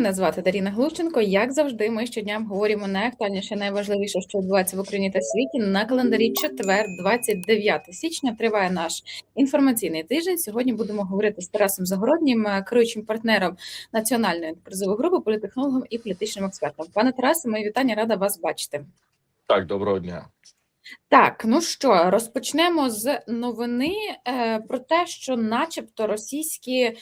Мене звати Даріна Глущенко. Як завжди, ми щодня обговорюємо найактуальніше, найважливіше, що відбувається в Україні та світі. На календарі четвер, 29 січня, триває наш інформаційний тиждень. Сьогодні будемо говорити з Тарасом Загороднім, е, керуючим партнером національної кризової групи, політехнологом і політичним експертом. Пане Тарасе, мої вітання, рада вас бачити. Так, доброго дня. Так, ну що, розпочнемо з новини е, про те, що, начебто, російські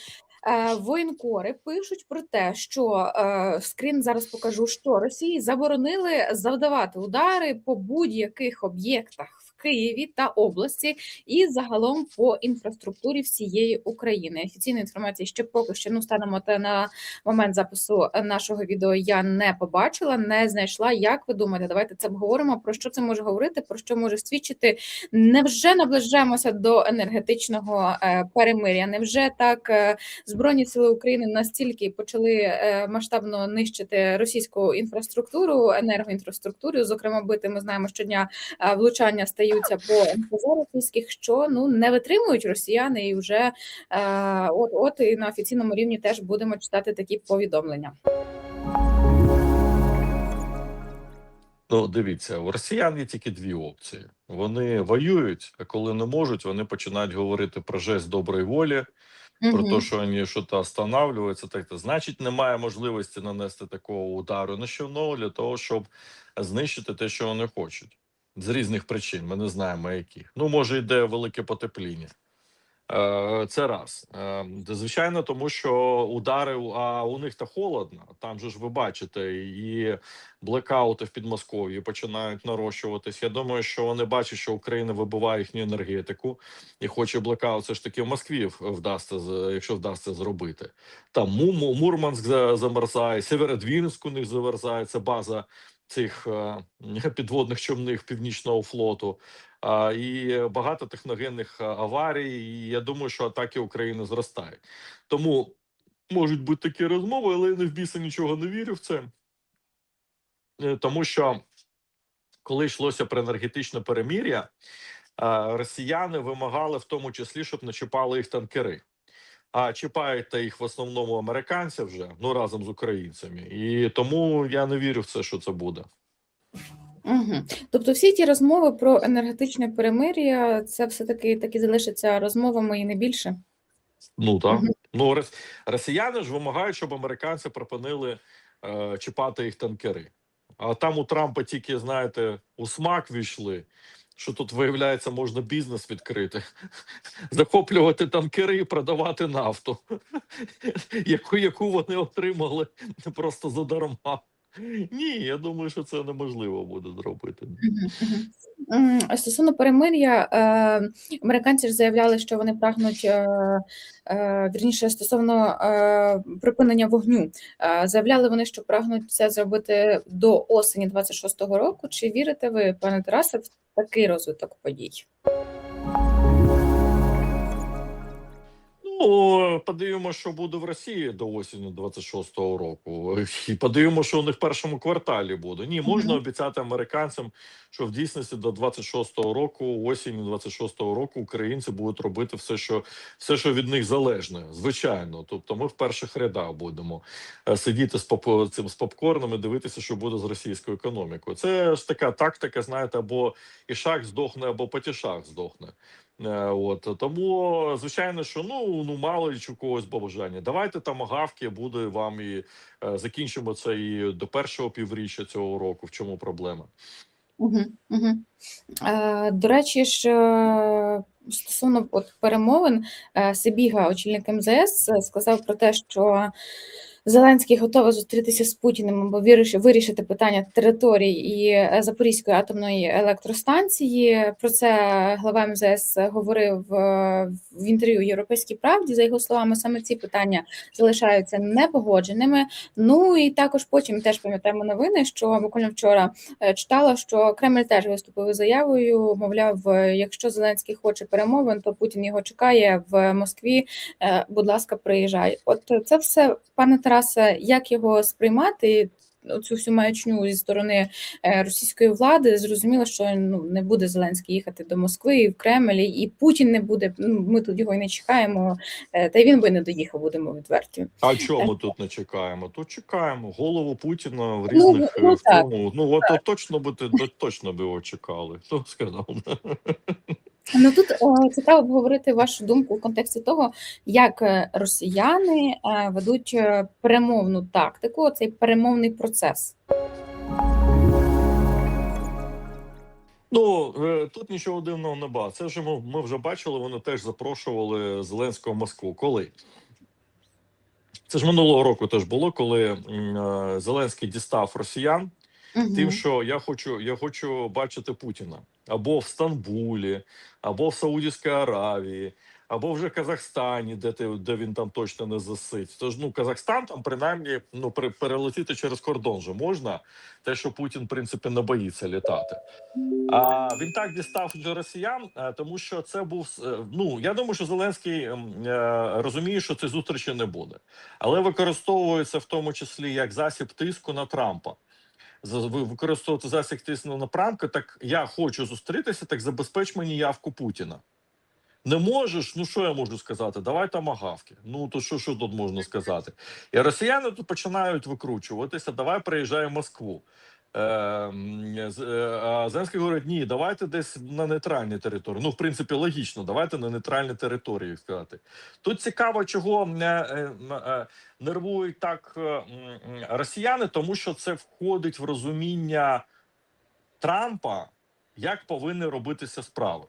воєнкори пишуть про те, що е, скрін зараз покажу, що Росії заборонили завдавати удари по будь-яких об'єктах Києві та області і загалом по інфраструктурі всієї України. Офіційної інформації ще поки що ну станемо та на момент запису нашого відео я не побачила, не знайшла. Як ви думаєте? Давайте це обговоримо. Про що це може говорити? Про що може свідчити? Невже наближаємося до енергетичного е, перемиря? Невже так е, збройні сили України настільки почали е, масштабно нищити російську інфраструктуру, енергоінфраструктуру? Зокрема, бити ми знаємо щодня влучання стаються по НПЗ російських, що ну не витримують росіяни, і вже е, от от і на офіційному рівні теж будемо читати такі повідомлення. Ну, дивіться, у росіян є тільки дві опції: вони воюють, а коли не можуть, вони починають говорити про жест доброї волі, про те, що вони щось останавливаються. Так то значить, немає можливості нанести такого удару на щоно для того, щоб знищити те, що вони хочуть. З різних причин. Ми не знаємо яких. Ну, може, йде велике потепління. Е, Це раз. Е, Звичайно, тому що удари, а у них то холодно. Там же ж ви бачите, і блекаути в Підмосков'ї починають нарощуватись. Я думаю, що вони бачать, що Україна вибиває їхню енергетику і хоче блекаут. Це ж таки в Москві вдасться, якщо вдасться зробити. Там Му- Мурманськ замерзає, Северодвінськ у них замерзає. Це база цих е, підводних човних Північного флоту. І багато техногенних аварій. І я думаю, що атаки України зростають. Тому можуть бути такі розмови, але я не в біса нічого не вірю в це. Е, Тому що коли йшлося про енергетичне перемір'я, росіяни вимагали в тому числі, щоб не чіпали їх танкери. А чіпають їх в основному американці вже ну разом з українцями. І тому я не вірю в це, що це буде. Угу. Тобто, всі ті розмови про енергетичне перемир'я, це все таки таки залишаться розмовами і не більше. Ну так. Мгм. Ну рос- росіяни ж вимагають, щоб американці припинили е, чіпати їх танкери. А там у Трампа тільки, знаєте, у смак війшли, що тут, виявляється, можна бізнес відкрити, захоплювати танкери і продавати нафту, яку, яку вони отримали просто задарма. Ні, я думаю, що це неможливо буде зробити. Стосовно перемир'я, е, американці ж заявляли, що вони прагнуть е, е, вірніше стосовно припинення вогню. Заявляли вони, що прагнуть це зробити до осені 26-го року. Чи вірите ви, пане Тарасе, в такий розвиток подій? Ну, подивимося, що буде в Росії до осені 26-го року. І подивимося, що у них в першому кварталі буде. Ні, можна обіцяти американцям, що в дійсності до 26-го року, осені 26-го року, українці будуть робити все, що все, що від них залежне. Звичайно. Тобто, ми в перших рядах будемо е, сидіти з поп цим з попкорном і дивитися, що буде з російською економікою. Це ж така тактика, знаєте, або ішак здохне, або потішак здохне. Е, От тому, звичайно, що ну ну мало чи у когось бажання. Давайте там гавки буде вам і е, закінчимо це і до першого півріччя цього року. В чому проблема? Е, до речі ж, е, стосовно от перемовин, Сибіга, очільник МЗС, сказав про те, що Зеленський готовий зустрітися з Путіним або вирішити, питання територій і е, Запорізької атомної електростанції. Про це глава МЗС говорив е, в інтерв'ю Європейській правді. За його словами, саме ці питання залишаються непогодженими. Ну і також потім теж пам'ятаємо новини, що буквально вчора е, читала, що Кремль теж виступив заявою. Мовляв, якщо Зеленський хоче перемовин, то Путін його чекає в Москві. Будь ласка, приїжджай. От це все, пане Тарасе, як його сприймати? цю всю маячню зі сторони е, російської влади, зрозуміло, що ну не буде Зеленський їхати до Москви і в Кремль, і Путін не буде. Ну ми тут його і не чекаємо. е, Та й він би не доїхав, будемо відверті. А чого ми тут не чекаємо? Тут чекаємо голову Путіна в Ну, різних ну, е, в тому. Ну от точно би точно би його чекали. Хто сказав? Ну тут е, цікаво обговорити вашу думку у контексті того, як е, росіяни е, ведуть перемовну тактику, цей перемовний процес. Ну тут нічого дивного не ба. Це ж ми, ми вже бачили. Вони теж запрошували Зеленського в Москву. Коли це ж минулого року теж було, коли Зеленський дістав росіян. Мгм. Тим, що я хочу, я хочу бачити Путіна або в Стамбулі, або в Саудівській Аравії, або вже в Казахстані, де ти де він там точно не засить. Тож ну Казахстан там принаймні ну пере- перелетіти через кордон же можна. Те, що Путін в принципі не боїться літати. А він так дістав для росіян, е, тому що це був е, ну я думаю, що Зеленський е, розуміє, що цієї зустрічі не буде, але використовується в тому числі як засіб тиску на Трампа. Використовувати засіб тисну на Трампа, так я хочу зустрітися, так забезпеч мені явку Путіна. Не можеш, ну що я можу сказати? Давай там агавки. Ну то що, що тут можна сказати? І росіяни тут починають викручуватися. Давай приїжджай в Москву. Е, м, е, Зеленський говорить: ні, давайте десь на нейтральній території. Ну, в принципі, логічно, давайте на нейтральній території сказати. Тут цікаво, чого е, е, нервують так росіяни, тому що це входить в розуміння Трампа, як повинні робитися справи.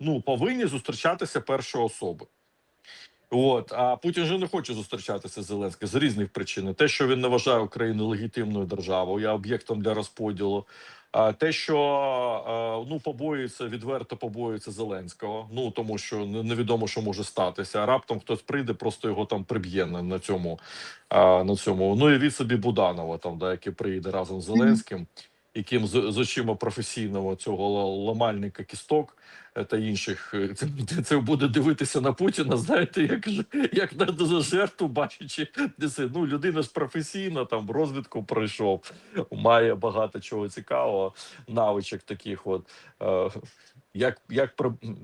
Ну, повинні зустрічатися перші особи. От, а Путін же не хоче зустрічатися з Зеленським з різних причин. Те, що він не вважає Україну легітимною державою, я об'єктом для розподілу. А те, що ну побоюється, відверто побоюється Зеленського. Ну тому що невідомо, що може статися. А раптом хтось прийде, просто його там приб'є на, на цьому. А, на цьому. Ну і від собі Буданова, там, да, який приїде разом з Зеленським, яким з, з очима професійного цього ла- ламальника кісток е, та інших. е, Це, це буде дивитися на Путіна, знаєте, як, як на жертву, бачачи, ну, людина ж професійна, там розвідку пройшов, має багато чого цікавого, навичок таких от. Е, як, як,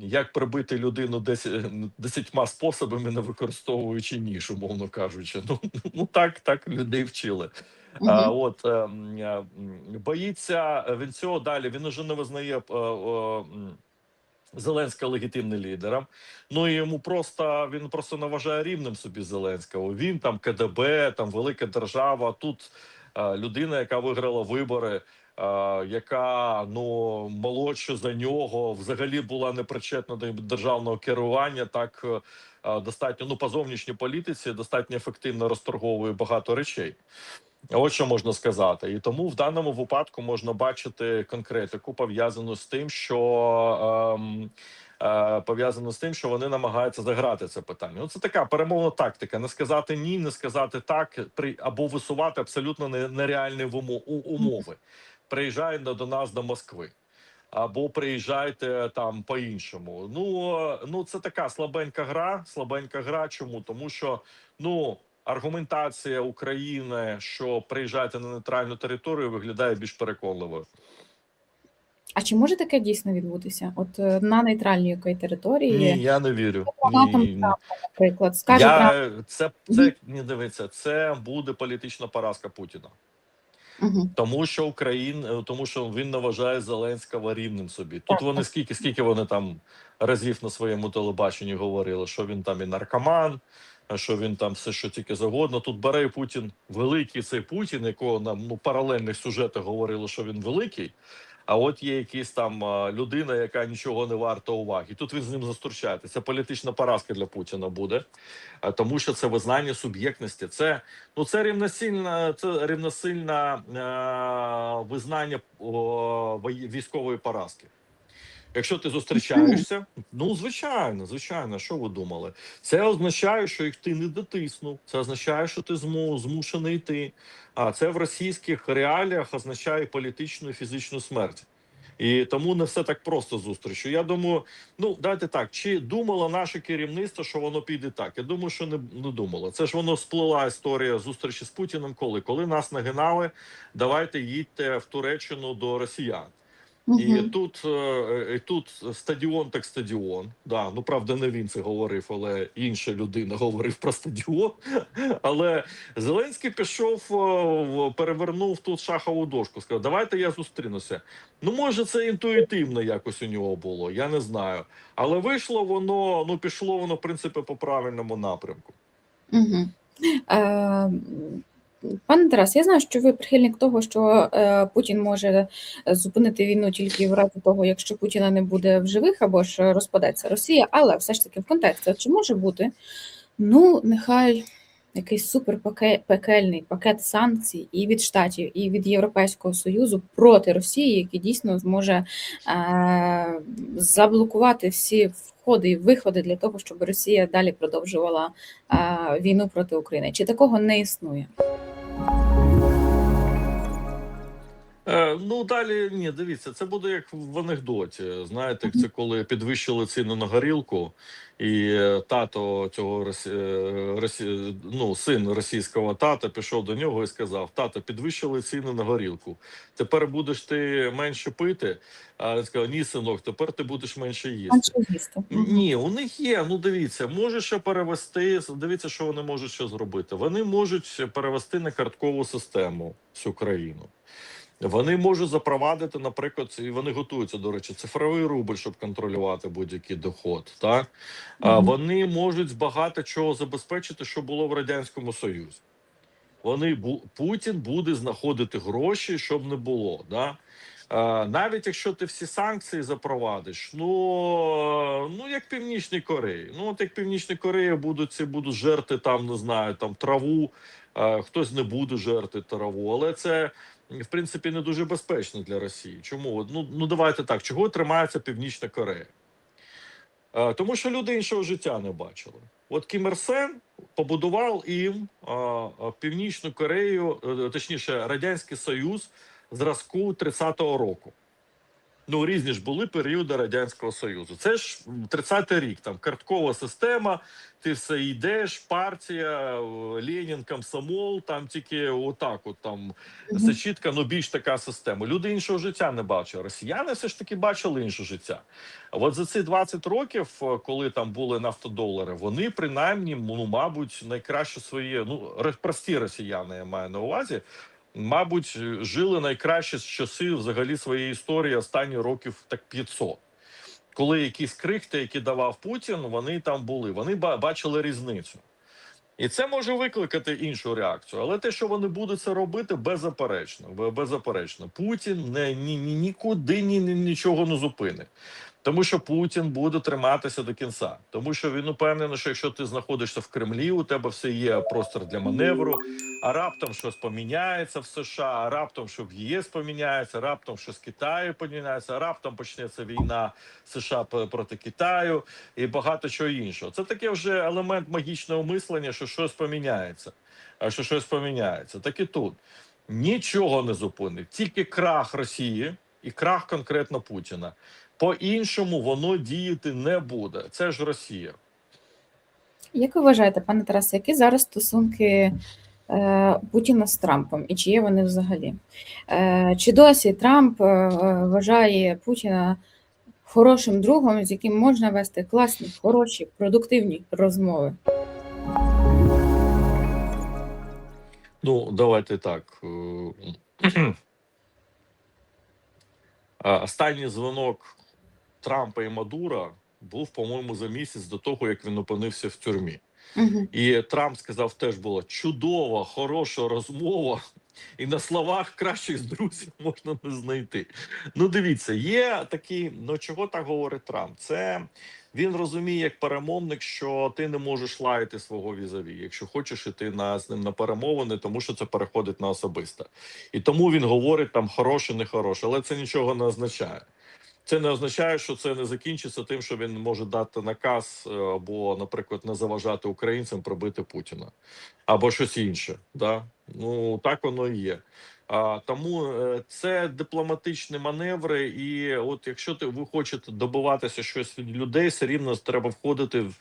як прибити людину десять, десятьма способами, не використовуючи ніж, умовно кажучи. Ну, ну так, так людей вчили. А, от е, м, е, боїться він цього далі. Він уже не визнає е, е, м, Зеленського легітимним лідером. Ну і йому просто він просто не вважає рівним собі Зеленського. Він там КДБ, там велика держава. Тут е, людина, яка виграла вибори. е, Яка ну молодша за нього взагалі була не причетна до державного керування, так е, е, достатньо ну по зовнішній політиці достатньо ефективно розторговує багато речей. От що можна сказати, і тому в даному випадку можна бачити конкретику пов'язану з тим, що ем, е, пов'язану з тим, що вони намагаються заграти це питання. Ну це така перемовна тактика: не сказати ні, не сказати так, при або висувати абсолютно не- нереальні вумо- у- умови. Приїжджай до, нас до Москви. Або приїжджайте там по-іншому. Ну е, ну це така слабенька гра. Слабенька гра. Чому? Тому що ну аргументація України, що приїжджайте на нейтральну територію, виглядає більш переконливою. А чи може таке дійсно відбутися? От е, на нейтральній якої території, Ні, я не вірю. Ні, Трампа, наприклад, скаже я, це це не дивиться. Це буде політична поразка Путіна, Мгм. тому що Україн, тому що він не вважає Зеленського рівним собі. Тут вони скільки, скільки вони там разів на своєму телебаченні говорили, що він там і наркоман. Що він там все, що тільки завгодно. Тут бере Путін великий цей Путін, якого нам ну паралельних сюжетах говорили, що він великий. А от є якийсь там людина, яка нічого не варта уваги. Тут він з ним зустрічається. Це політична поразка для Путіна буде, тому що це визнання суб'єктності. Це ну це рівносильна, це рівносильна е, визнання о, військової поразки. Якщо ти зустрічаєшся, ну звичайно, звичайно, що ви думали? Це означає, що їх ти не дотиснув. Це означає, що ти зму, змушений йти. А це в російських реаліях означає політичну і фізичну смерть. І тому не все так просто зустрічю. Я думаю, ну давайте так. Чи думало наше керівництво, що воно піде так? Я думаю, що не, не думало. Це ж воно сплила історія зустрічі з Путіним. Коли коли нас нагинали, давайте їдьте в Туреччину до росіян. І тут, е, і тут стадіон так стадіон. Да, ну правда, не він це говорив, але інша людина говорив про стадіон. Але Зеленський пішов, е, перевернув тут шахову дошку. Сказав, давайте я зустрінуся. Ну, може, це інтуїтивно якось у нього було, я не знаю. Але вийшло воно, ну пішло воно, в принципі, по правильному напрямку. Е, Пане Тарас, я знаю, що ви прихильник того, що е, Путін може зупинити війну тільки в разі того, якщо Путіна не буде в живих або ж розпадеться Росія, але все ж таки в контексті, чи може бути, ну, нехай якийсь суперпекельний пакет санкцій і від Штатів, і від Європейського Союзу проти Росії, який дійсно зможе е, заблокувати всі входи і виходи для того, щоб Росія далі продовжувала е, війну проти України. Чи такого не існує? Е, ну далі ні, дивіться, це буде як в анекдоті. Знаєте, це коли підвищили ціну на горілку, і е, тато цього росі... е, росі... ну, син російського тата пішов до нього і сказав: Тато, підвищили ціни на горілку. Тепер будеш ти менше пити. А він сказав: Ні, синок, тепер ти будеш менше їсти. Менше їсти. Ні, у них є. Ну дивіться, може ще перевести. Дивіться, що вони можуть ще зробити. Вони можуть перевести на карткову систему всю країну. Вони можуть запровадити, наприклад, і вони готуються, до речі, цифровий рубль, щоб контролювати будь-який доход. Так а Мгм. вони можуть багато чого забезпечити, що було в радянському Союзі. Вони Путін буде знаходити гроші, щоб не було. Да? Навіть якщо ти всі санкції запровадиш, ну, ну як Північній Кореї. Ну, от як Північній Кореї будуть ці будуть жерти там, не знаю, там траву, хтось не буде жерти траву, але це. В принципі, не дуже безпечно для Росії. Чому? Ну, ну давайте так. Чого тримається Північна Корея? Е, Тому що люди іншого життя не бачили. От Кім Ір Сен побудував їм а, а, Північну Корею, е, точніше, Радянський Союз зразку 30-го року. Ну, різні ж були періоди Радянського Союзу. Це ж м, 30-й рік, там карткова система, ти все йдеш, партія, е, Ленін, комсомол, там тільки отак, от там Мгм. це чітка, ну більш така система. Люди іншого життя не бачили. Росіяни все ж таки бачили інше життя. А от за ці 20 років, е, коли там були нафтодолари, вони принаймні, ну мабуть, найкраще свої, ну прості росіяни, я маю на увазі. Мабуть, жили найкраще з часи взагалі своєї історії останні років так 500. Коли якісь крихти, які давав Путін, вони там були. Вони бачили різницю. І це може викликати іншу реакцію. Але те, що вони будуть це робити, беззаперечно. бе- Беззаперечно. Путін не, ні, ні, нікуди ні, ні, нічого не зупинить. Тому що Путін буде триматися до кінця. Тому що він упевнений, що якщо ти знаходишся в Кремлі, у тебе все є простір для маневру, а раптом щось поміняється в США, а раптом що в ЄС поміняється, раптом що з Китаю поміняється, а раптом почнеться війна США проти Китаю і багато чого іншого. Це таке вже елемент магічного мислення, що щось поміняється. А що щось поміняється. Так і тут нічого не зупинить, тільки крах Росії і крах конкретно Путіна. По-іншому воно діяти не буде. Це ж Росія. Як ви вважаєте, пане Тарасе, які зараз стосунки е, Путіна з Трампом і чи є вони взагалі? Е, чи досі Трамп е, вважає Путіна хорошим другом, з яким можна вести класні, хороші, продуктивні розмови? Ну, давайте так. е, Останній дзвонок Трампа і Мадура був, по-моєму, за місяць до того, як він опинився в тюрмі. Угу. І Трамп сказав, теж була чудова, хороша розмова, і на словах кращих друзів можна не знайти. Ну, дивіться, є такий, ну чого так говорить Трамп? Це він розуміє як перемовник, що ти не можеш лаяти свого візаві, якщо хочеш іти на з ним на перемовини, тому що це переходить на особисте. І тому він говорить там хороше, не хороше, але це нічого не означає. Це не означає, що це не закінчиться тим, що він може дати наказ е, або, наприклад, не заважати українцям пробити Путіна або щось інше. Да? Ну так воно і є. А, тому е, це дипломатичні маневри, і от якщо ти ви хочете добиватися щось від людей, все рівно треба входити в,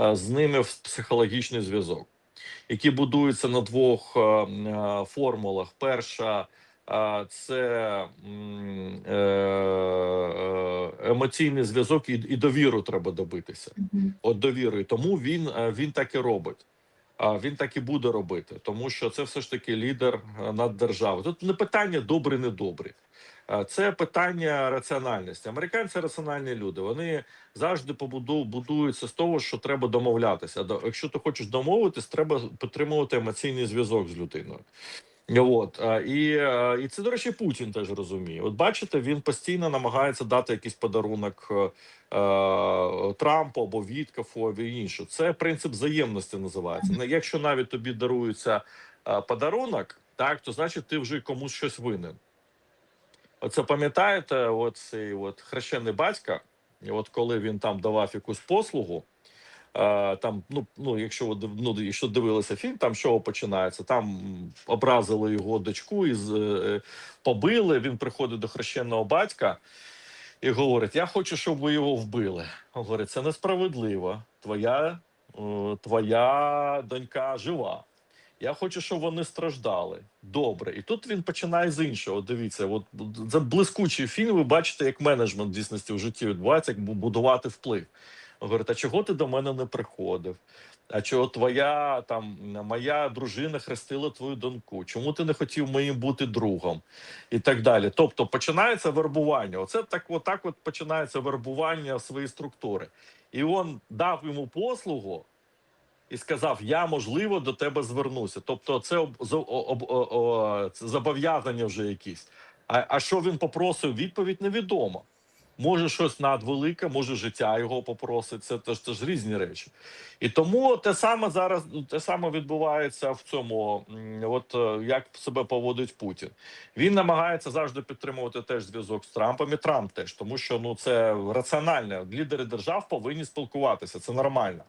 е, з ними в психологічний зв'язок, який будується на двох формулах. Перша це е, е, емоційний зв'язок і, довіру треба добитися. От довіру. І тому він, е, він так і робить. А він так і буде робити, тому що це все ж таки лідер над державою. Тут не питання добрі, недобрі. Це питання раціональності. Американці раціональні люди. Вони завжди будуються з того, що треба домовлятися. До- Якщо ти хочеш домовитись, треба підтримувати емоційний зв'язок з людиною. От і, е, і це, до речі, Путін теж розуміє. От бачите, він постійно намагається дати якийсь подарунок е, е, Трампу або Віткафу, або інше. Це принцип взаємності називається. Якщо навіть тобі дарується е, подарунок, так то значить ти вже комусь щось винен. Оце пам'ятаєте, от цей от хрещений батька, от коли він там давав якусь послугу. Е, там, ну, ну, якщо ну, якщо дивилися фільм, там що починається? Там образили його дочку і з- е, побили. Він приходить до хрещеного батька і говорить: Я хочу, щоб ви його вбили. Говорить, це несправедливо. Твоя, е, твоя донька жива. Я хочу, щоб вони страждали. Добре. І тут він починає з іншого. Дивіться, от це блискучий фільм. Ви бачите, як менеджмент дійсності в житті відбувається, як будувати вплив. Говорить, а чого ти до мене не приходив? А чого твоя там моя дружина хрестила твою доньку? Чому ти не хотів моїм бути другом? І так далі. Тобто починається вербування. Оце так, отак от починається вербування своєї структури. І він дав йому послугу і сказав: Я можливо до тебе звернуся. Тобто, це об, об, о- о, це зобов'язання вже якісь. А, а що він попросив? Відповідь невідома. Може, щось надвелике, може, життя його попросить. Це теж це ж різні речі. І тому те саме зараз те саме відбувається в цьому. От е, як себе поводить Путін. Він намагається завжди підтримувати теж зв'язок з Трампом і Трамп теж, тому що ну це раціональне. Лідери держав повинні спілкуватися. Це нормально.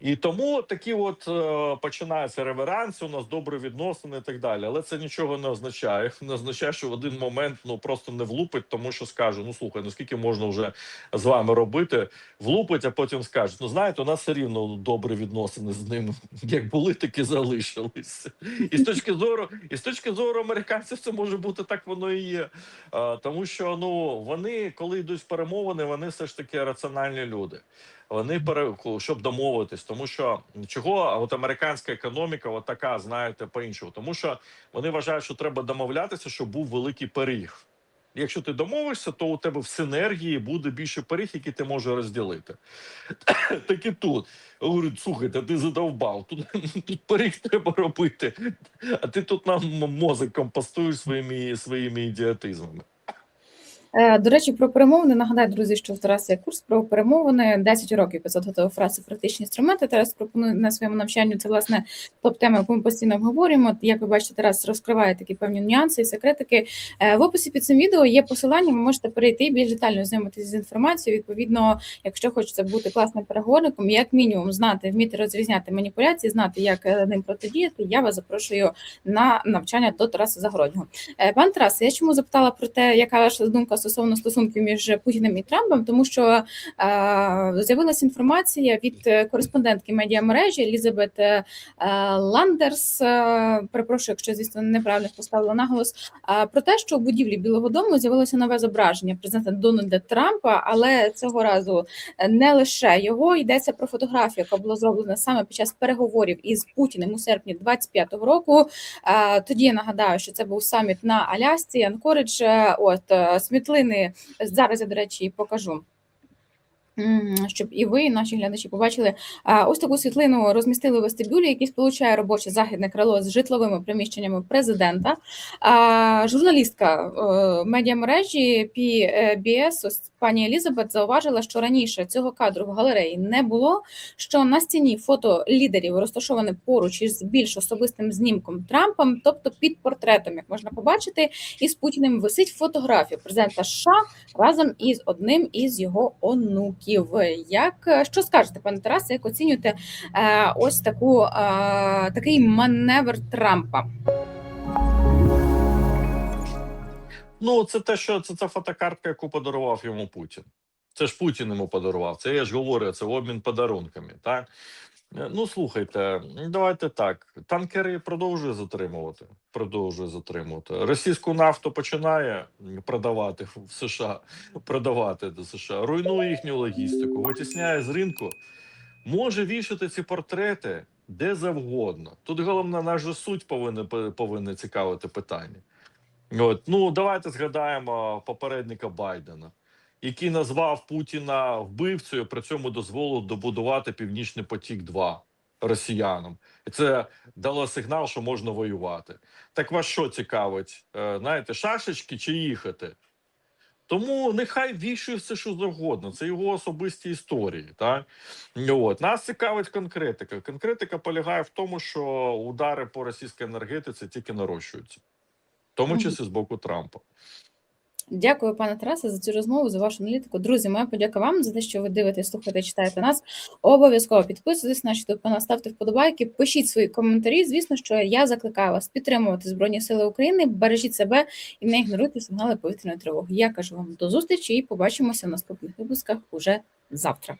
І тому такі от е, починаються реверанси, у нас добрі відносини і так далі. Але це нічого не означає. Не означає, що в один момент ну просто не влупить, тому що скаже: ну слухай, ну скільки можна вже з вами робити, влупить, а потім скаже: ну знаєте, у нас все рівно добрі відносини з ним, як були, так і залишилися. І з точки зору, і з точки зору американців, це може бути так, воно і є. Е, тому що ну вони, коли йдуть перемовини, вони все ж таки раціональні люди. Вони щоб домовитись, тому що чого от американська економіка, от така, знаєте, по іншому, тому що вони вважають, що треба домовлятися, щоб був великий пиріг. Якщо ти домовишся, то у тебе в синергії буде більше пиріг, який ти можеш розділити. Так і тут говорять, слухайте, ти задовбав. Тут, тут пиріг треба робити, а ти тут нам мозок компостуєш своїми своїми ідіотизмами. Е, До речі, про перемовини нагадаю, друзі, що Тараса є курс про перемовини 10 років 500 готових фраз практичні інструменти. Тарас пропонує на своєму навчанню. Це власне топ-тема, яку ми постійно обговорюємо. Як ви бачите, Тарас розкриває такі певні нюанси і секретики. Е, В описі під цим відео є посилання. Ви можете перейти і більш детально ознайомитися з інформацією. Відповідно, якщо хочеться бути класним переговорником, як мінімум знати, вміти розрізняти маніпуляції, знати, як е, ним протидіяти. Я вас запрошую на навчання до Тараса Загороднього. Пан Тарас, я чому запитала про те, яка ваша думка стосовно стосунків між Путіним і Трампом, тому що е, з'явилася інформація від кореспондентки медіамережі Елізабет е, Ландерс. Е, перепрошую, якщо звісно неправильно поставила наголос. е, про те, що у будівлі Білого Дому з'явилося нове зображення президента Дональда Трампа, але цього разу не лише його йдеться про фотографію, яка була зроблена саме під час переговорів із Путіним у серпні 25-го року. Е, Тоді я нагадаю, що це був саміт на Алясці, Анкоридж. Е, От е, світлини зараз я, до речі, покажу. Щоб і ви, і наші глядачі, побачили ось таку світлину розмістили у вестибюлі, який сполучає робоче західне крило з житловими приміщеннями президента. Журналістка е, медіамережі PBS, ось пані Елізабет, зауважила, що раніше цього кадру в галереї не було. Що на стіні фото лідерів розташоване поруч із більш особистим знімком Трампом, тобто під портретом, як можна побачити, із Путіним висить фотографія президента США разом із одним із його онуків. Як що скажете, пане Тарасе, як оцінюєте е, ось таку е, такий маневр Трампа? Ну, це те, що це ця фотокартка, яку подарував йому Путін. Це ж Путін йому подарував. Це я ж говорю, це обмін подарунками. Так? Е, Ну, слухайте, давайте так. Танкери продовжує затримувати. Продовжує затримувати. Російську нафту починає продавати в США, продавати до США, руйнує їхню логістику, витісняє з ринку. Може вішати ці портрети де завгодно. Тут головне, наш же суть повинен повинен цікавити питання. От, ну давайте згадаємо попередника Байдена, який назвав Путіна вбивцею, при цьому дозволив добудувати Північний потік 2 росіянам. І це дало сигнал, що можна воювати. Так вас що цікавить? Е, знаєте, шашечки чи їхати? Тому нехай вішує все, що завгодно. Це його особисті історії. Так? От. Нас цікавить конкретика. Конкретика полягає в тому, що удари по російській енергетиці тільки нарощуються, в тому числі з боку Трампа. Дякую, пане Тарасе, за цю розмову, за вашу аналітику. Друзі, моя подяка вам за те, що ви дивитесь, слухаєте, читаєте нас. Обов'язково підписуйтесь на наш канал, ставте вподобайки, пишіть свої коментарі. Звісно, що я закликаю вас підтримувати Збройні Сили України, бережіть себе і не ігноруйте сигнали повітряної тривоги. Я кажу вам до зустрічі і побачимося в наступних випусках уже завтра.